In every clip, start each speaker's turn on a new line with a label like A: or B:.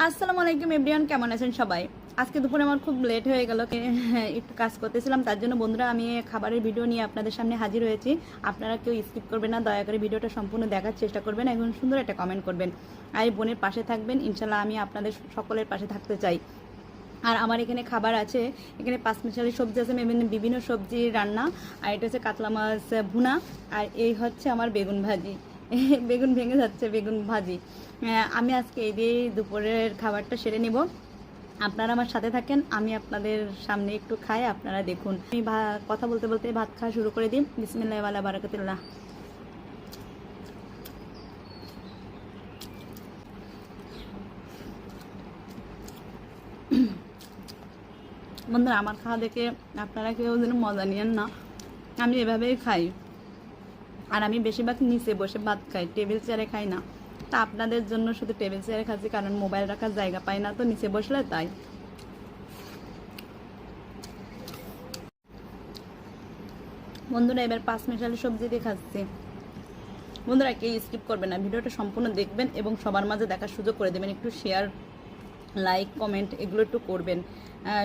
A: আসসালামু আলাইকুম এভরিওয়ান, কেমন আছেন সবাই? আজকে দুপুরে আমার খুব লেট হয়ে গেল একটু কাজ করতেছিলাম, তার জন্য বন্ধুরা আমি খাবারের ভিডিও নিয়ে আপনাদের সামনে হাজির হয়েছি। আপনারা কেউ স্কিপ করবেন না, দয়া করে ভিডিওটা সম্পূর্ণ দেখার চেষ্টা করবেন এবং সুন্দর একটা কমেন্ট করবেন। আর বোনের পাশে থাকবেন ইনশাল্লাহ আমি আপনাদের সকলের পাশে থাকতে চাই। আর আমার এখানে খাবার আছে, এখানে পাঁচ মিশালি সবজি আছে বিভিন্ন বিভিন্ন সবজি রান্না, আর এটা হচ্ছে কাতলা মাছ ভুনা, আর এই হচ্ছে আমার বেগুন ভাজি। বেগুন ভেঙে যাচ্ছে, বেগুন ভাজি। আমি আজকে এই দিয়ে দুপুরের খাবারটা সেরে নিব। আপনারা আমার সাথে থাকেন, আমি আপনাদের সামনে একটু খাই, আপনারা দেখুন। আমি কথা বলতে বলতে ভাত খাওয়া শুরু করে দিই। বিসমিল্লাহ ওয়ালা বারাকাতুল্লাহ। বন্ধুরা, আমার খাওয়া দেখে আপনারা কেউ যেন মজা নিয়েন না। আমি এভাবেই খাই। আর আমি বেশিরভাগ নিচে বসে ভাত খাই টেবিল চেয়ারে খাই না। তা আপনাদের জন্য শুধু টেবিল চেয়ারে খাচ্ছি, কারণ মোবাইল রাখার জায়গা পাই না তো নিচে বসলে তাই। বন্ধুরা, এবার পাঁচ মিশালি সবজি দিয়ে খাচ্ছি। বন্ধুরা, কেউ স্কিপ করবেন না। ভিডিওটা সম্পূর্ণ দেখবেন এবং সবার মাঝে দেখার সুযোগ করে দেবেন। একটু শেয়ার লাইক কমেন্ট এগুলো একটু করবেন।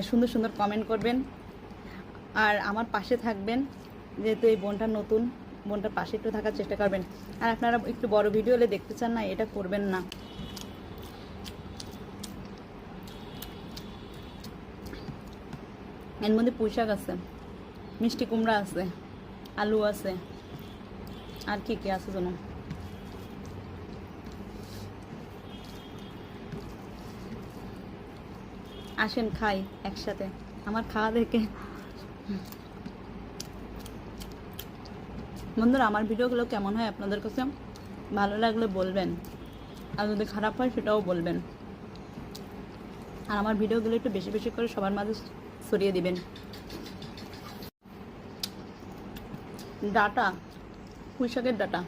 A: সুন্দর সুন্দর কমেন্ট করবেন। আর আমার পাশে থাকবেন, যেহেতু এই বোনটা নতুন। বোনটার পাশে একটু থাকার চেষ্টা করবেন। আর আপনারা একটু বড় ভিডিও হলে দেখতে চান না, এটা করবেন না। এর মধ্যে পুঁই শাক আছে, মিষ্টি কুমড়া আছে, আলু আছে, আর কি কি আছে জানো আসেন খাই একসাথে, আমার খাওয়া দেখে। বন্ধুরা, আমার ভিডিওগুলো কেমন হয় আপনাদের কাছে ভালো লাগলে বলবেন, আর যদি খারাপ হয় সেটাও বলবেন। আর আমার ভিডিওগুলো একটু বেশি বেশি করে সবার মাঝে ছড়িয়ে দিবেন। ডাটা পুঁই শাকের ডাটা।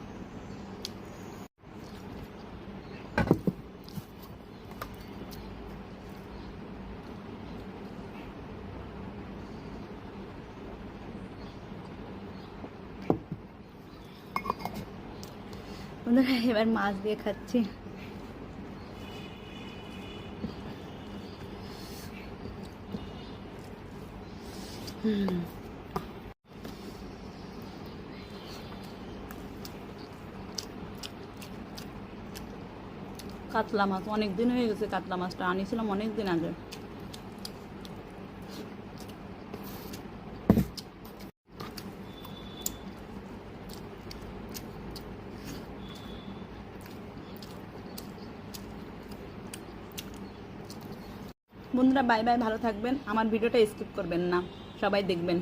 A: বন্ধুরা, এবার মাছ দিয়ে খাচ্ছি। কাতলা মাছ অনেক দিন হয়ে গেছে কাতলা মাছটা আনিছিলাম অনেক দিন আগে বন্ধুরা বাই বাই ভালো থাকবেন। আমার ভিডিওটা স্কিপ করবেন না। সবাই দেখবেন।